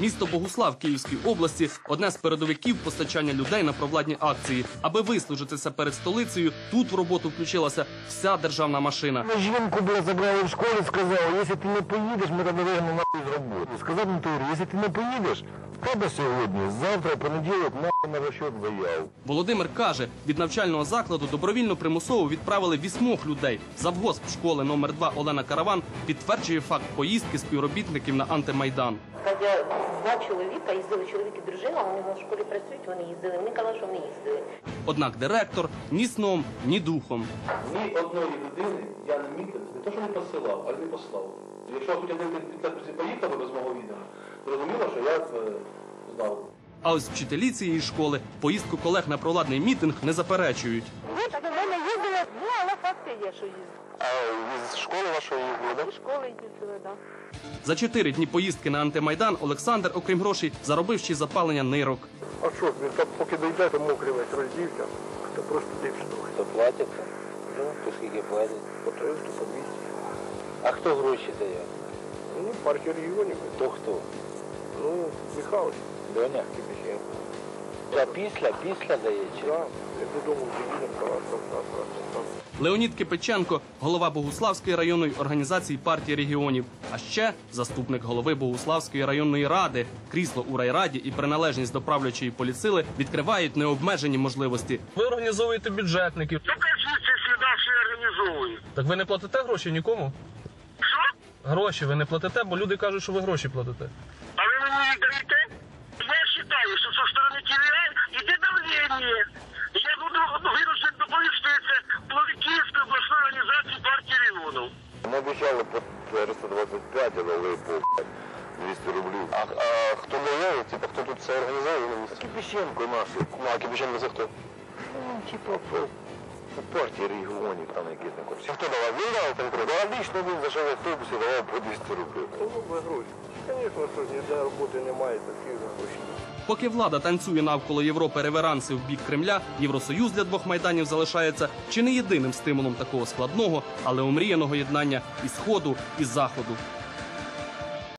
Місто Богуслав Київської області одне з передовиків постачання людей на провладні акції. Аби вислужитися перед столицею, тут в роботу включилася вся державна машина. Ми жінку бля, забрали в школу, сказали, якщо ти не поїдеш, ми тебе вигнемо нахуй з роботи. Сказав на теорії, якщо ти не поїдеш, в тебе сьогодні, завтра, понеділок, нахуй на розчет заяв. Володимир каже, від навчального закладу добровільно примусово відправили вісьмох людей. Завгосп школи номер 2 Олена Караван підтверджує факт поїздки співробітників на антимайдан. Два чоловіка їздили чоловік і дружина, вони в школі працюють, вони їздили. Вони казали, що вони їздили. Однак директор ні сном, ні духом. Ні одної людини я не мітив, не то, що не посилав, але не послав. Якщо хоч один підпис поїхав без мого відео, зрозуміло, що я це знав. А ось вчителі цієї школи поїздку колег на провладний мітинг не заперечують. Ні, так до мене їздили, ну факти є, що їздили. А з школи вашої їздили, До школи їздили, так. За чотири дні поїздки на антимайдан Олександр, окрім грошей, заробив ще й запалення нирок. А що, він там поки дойде, то мокрий весь роздівся, то просто дився. Хто платить? Ну, то скільки платять? По 300, по 200. А хто гроші дає? Ну, партія регіонів. То хто? Ну, Михайлович, Доня? Кипіщенко. Та після, після дає чи? Да, як додому приїдемо, то раз, раз, раз, раз, раз. Леонід Кипиченко, голова Богуславської районної організації партії регіонів, а ще заступник голови Богуславської районної ради. Крісло у райраді і приналежність до правлячої поліцили відкривають необмежені можливості. Ви організовуєте бюджетників. Що я організовую. Так ви не платите гроші нікому? Що? Гроші ви не платите, бо люди кажуть, що ви гроші платите. А Ми по 425, а дали по 200 рублів. А, а хто дає, типа, хто тут це організовує? Кипіщенко наш. Ну, а Кипіщенко це хто? Ну, типа, по, по партії регіонів там якісь на курсі. Хто давав? Він дав конкретно? А лично він зайшов в автобус і давав по 200 рублів. Ну, ви гроші. Звісно, що ніде роботи немає, такі гроші. Поки влада танцює навколо Європи реверанси в бік Кремля, Євросоюз для двох майданів залишається чи не єдиним стимулом такого складного, але омріяного єднання і сходу, і заходу.